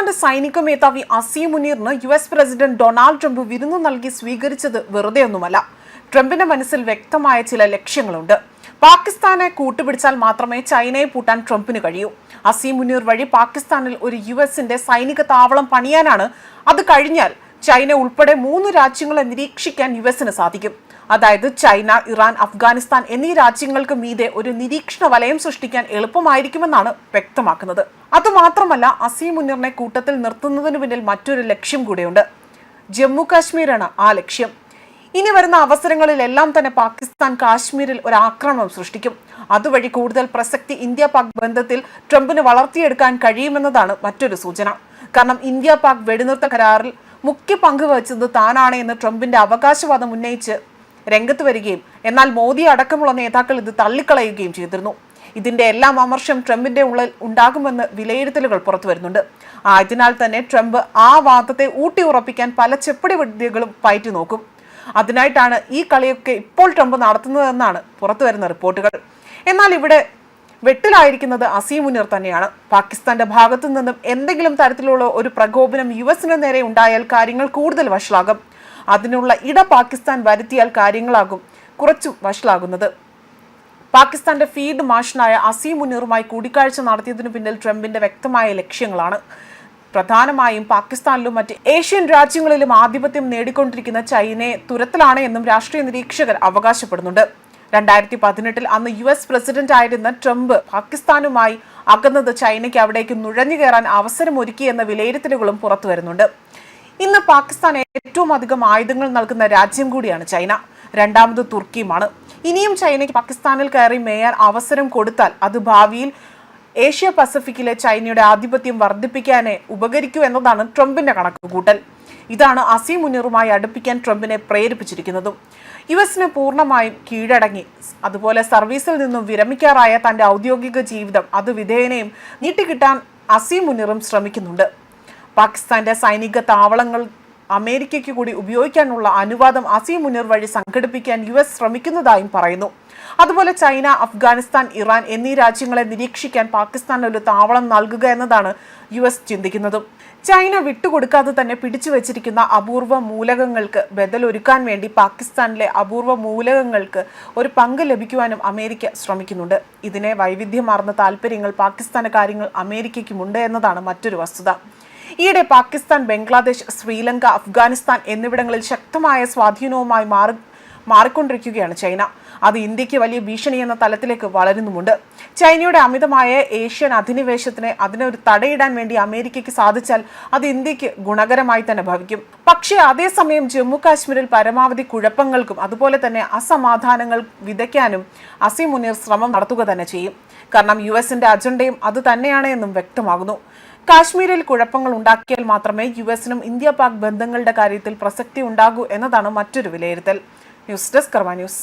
പാകിസ്ഥാന്റെ സൈനിക മേധാവി Asim മുനീറിന് U S president Donald Trump വിരുന്നു നൽകി സ്വീകരിച്ചത് വെറുതെയൊന്നുമല്ല. ട്രംപിന്റെ മനസ്സിൽ വ്യക്തമായ ചില ലക്ഷ്യങ്ങളുണ്ട്. പാകിസ്ഥാനെ കൂട്ടുപിടിച്ചാൽ മാത്രമേ ചൈനയെ പൂട്ടാൻ ട്രംപിന് കഴിയൂ. അസീം മുനീർ വഴി പാകിസ്ഥാനിൽ ഒരു യു എസിന്റെ സൈനിക താവളം പണിയാനാണ് അത് കഴിഞ്ഞാൽ ചൈന ഉൾപ്പെടെ മൂന്ന് രാജ്യങ്ങളെ നിരീക്ഷിക്കാൻ യു എസിന് സാധിക്കും. അതായത് ചൈന ഇറാൻ അഫ്ഗാനിസ്ഥാൻ എന്നീ രാജ്യങ്ങൾക്ക് മീതെ ഒരു നിരീക്ഷണ വലയം സൃഷ്ടിക്കാൻ എളുപ്പമായിരിക്കുമെന്നാണ് വ്യക്തമാക്കുന്നത്. അതുമാത്രമല്ല അസീം മുനീറിനെ കൂട്ടത്തിൽ നിർത്തുന്നതിന് പിന്നിൽ മറ്റൊരു ലക്ഷ്യം കൂടെയുണ്ട്. ജമ്മു കാശ്മീരാണ് ആ ലക്ഷ്യം. ഇനി വരുന്ന അവസരങ്ങളിലെല്ലാം തന്നെ പാകിസ്ഥാൻ കാശ്മീരിൽ ഒരു ആക്രമണം സൃഷ്ടിക്കും. അതുവഴി കൂടുതൽ പ്രസക്തി ഇന്ത്യ പാക് ബന്ധത്തിൽ ട്രംപിന് വളർത്തിയെടുക്കാൻ കഴിയുമെന്നതാണ് മറ്റൊരു സൂചന. കാരണം ഇന്ത്യ പാക് വെടിനിർത്ത കരാറിൽ മുഖ്യ പങ്ക് വഹിച്ചത് താനാണ് എന്ന് ട്രംപിന്റെ അവകാശവാദം ഉന്നയിച്ച് രംഗത്ത് വരികയും എന്നാൽ മോദി അടക്കമുള്ള നേതാക്കൾ ഇത് തള്ളിക്കളയുകയും ചെയ്തിരുന്നു. ഇതിന്റെ എല്ലാം അമർഷം ട്രംപിന്റെ ഉള്ളിൽ ഉണ്ടാകുമെന്ന് വിലയിരുത്തലുകൾ പുറത്തു വരുന്നുണ്ട്. ആയതിനാൽ തന്നെ ട്രംപ് ആ വാദത്തെ ഊട്ടി ഉറപ്പിക്കാൻ പല ചെപ്പടി വിദ്യകളും പയറ്റി നോക്കും. അതിനായിട്ടാണ് ഈ കളിയൊക്കെ ഇപ്പോൾ ട്രംപ് നടത്തുന്നതെന്നാണ് പുറത്തു വരുന്ന റിപ്പോർട്ടുകൾ. എന്നാൽ ഇവിടെ വെട്ടിലായിരിക്കുന്നത് അസീം മുനീർ തന്നെയാണ്. പാകിസ്ഥാന്റെ ഭാഗത്തു നിന്നും എന്തെങ്കിലും തരത്തിലുള്ള ഒരു പ്രകോപനം യു എസിന് നേരെ ഉണ്ടായാൽ കാര്യങ്ങൾ കൂടുതൽ വഷളാകും. അതിനുള്ള ഇട പാകിസ്ഥാൻ വരുത്തിയാൽ കാര്യങ്ങളാകും കുറച്ചു വഷളാകുന്നത്. പാകിസ്ഥാന്റെ ഫീൽഡ് മാഷനായ അസീം മുനീറുമായി കൂടിക്കാഴ്ച നടത്തിയതിനു പിന്നിൽ ട്രംപിന്റെ വ്യക്തമായ ലക്ഷ്യങ്ങളാണ്. പ്രധാനമായും പാകിസ്ഥാനിലും മറ്റ് ഏഷ്യൻ രാജ്യങ്ങളിലും ആധിപത്യം നേടിക്കൊണ്ടിരിക്കുന്ന ചൈനയെ തുരത്തിലാണ് എന്നും രാഷ്ട്രീയ നിരീക്ഷകർ അവകാശപ്പെടുന്നുണ്ട്. രണ്ടായിരത്തി പതിനെട്ടിൽ അന്ന് യു എസ് പ്രസിഡന്റ് ആയിരുന്ന ട്രംപ് പാകിസ്ഥാനുമായി അകന്നത് ചൈനയ്ക്ക് അവിടേക്ക് നുഴഞ്ഞു കയറാൻ അവസരമൊരുക്കി എന്ന വിലയിരുത്തലുകളും പുറത്തു വരുന്നുണ്ട്. ഇന്ന് പാകിസ്ഥാൻ ഏറ്റവും അധികം ആയുധങ്ങൾ നൽകുന്ന രാജ്യം കൂടിയാണ് ചൈന. രണ്ടാമത് തുർക്കിയുമാണ്. ഇനിയും ചൈനയ്ക്ക് പാകിസ്ഥാനിൽ കയറി മേയാൻ അവസരം കൊടുത്താൽ അത് ഭാവിയിൽ ഏഷ്യ പസഫിക്കിലെ ചൈനയുടെ ആധിപത്യം വർദ്ധിപ്പിക്കാനേ ഉപകരിക്കൂ എന്നതാണ് ട്രംപിന്റെ കണക്കുകൂട്ടൽ. ഇതാണ് അസീം മുനീറുമായി അടുപ്പിക്കാൻ ട്രംപിനെ പ്രേരിപ്പിച്ചിരിക്കുന്നതും. യു എസിന് പൂർണമായും കീഴടങ്ങി. അതുപോലെ സർവീസിൽ നിന്നും വിരമിക്കാറായ തന്റെ ഔദ്യോഗിക ജീവിതം അത് വിധേയനെയും നീട്ടിക്കിട്ടാൻ അസീം മുനീറും ശ്രമിക്കുന്നുണ്ട്. പാകിസ്ഥാന്റെ സൈനിക താവളങ്ങൾ അമേരിക്കയ്ക്ക് കൂടി ഉപയോഗിക്കാനുള്ള അനുവാദം അസി മുനിർ വഴി സംഘടിപ്പിക്കാൻ യു എസ് ശ്രമിക്കുന്നതായും പറയുന്നു. അതുപോലെ ചൈന അഫ്ഗാനിസ്ഥാൻ ഇറാൻ എന്നീ രാജ്യങ്ങളെ നിരീക്ഷിക്കാൻ പാകിസ്ഥാൻ ഒരു താവളം നൽകുക എന്നതാണ് യു എസ് ചിന്തിക്കുന്നതും. ചൈന വിട്ടുകൊടുക്കാതെ തന്നെ പിടിച്ചു വച്ചിരിക്കുന്ന അപൂർവ മൂലകങ്ങൾക്ക് ബദലൊരുക്കാൻ വേണ്ടി പാകിസ്ഥാനിലെ അപൂർവ മൂലകങ്ങൾക്ക് ഒരു പങ്ക് ലഭിക്കുവാനും അമേരിക്ക ശ്രമിക്കുന്നുണ്ട്. ഇതിനെ വൈവിധ്യമാർന്ന താല്പര്യങ്ങൾ പാകിസ്ഥാന കാര്യങ്ങൾ അമേരിക്കയ്ക്കുമുണ്ട് എന്നതാണ് മറ്റൊരു വസ്തുത. ഈയിടെ പാകിസ്ഥാൻ ബംഗ്ലാദേശ് ശ്രീലങ്ക അഫ്ഗാനിസ്ഥാൻ എന്നിവിടങ്ങളിൽ ശക്തമായ സ്വാധീനവുമായി മാറി മാറിക്കൊണ്ടിരിക്കുകയാണ് ചൈന. അത് ഇന്ത്യയ്ക്ക് വലിയ ഭീഷണി എന്ന തലത്തിലേക്ക് വളരുന്നുമുണ്ട്. ചൈനയുടെ അമിതമായ ഏഷ്യൻ അധിനിവേശത്തിന് അതിനൊരു തടയിടാൻ വേണ്ടി അമേരിക്കയ്ക്ക് സാധിച്ചാൽ അത് ഇന്ത്യയ്ക്ക് ഗുണകരമായി തന്നെ ഭവിക്കും. പക്ഷേ അതേസമയം ജമ്മു കാശ്മീരിൽ പരമാവധി കുഴപ്പങ്ങൾക്കും അതുപോലെ തന്നെ അസമാധാനങ്ങൾ വിതയ്ക്കാനും അസിമുനീർ മുനീർ ശ്രമം നടത്തുക തന്നെ ചെയ്യും. കാരണം യു എസിന്റെ അജണ്ടയും അത് തന്നെയാണ് എന്നും വ്യക്തമാകുന്നു. കാശ്മീരിൽ കുഴപ്പങ്ങൾ ഉണ്ടാക്കിയാൽ മാത്രമേ യു എസിനും ഇന്ത്യ പാക് ബന്ധങ്ങളുടെ കാര്യത്തിൽ പ്രസക്തി ഉണ്ടാകൂ എന്നതാണ് മറ്റൊരു വിലയിരുത്തൽ. News desk Karma news.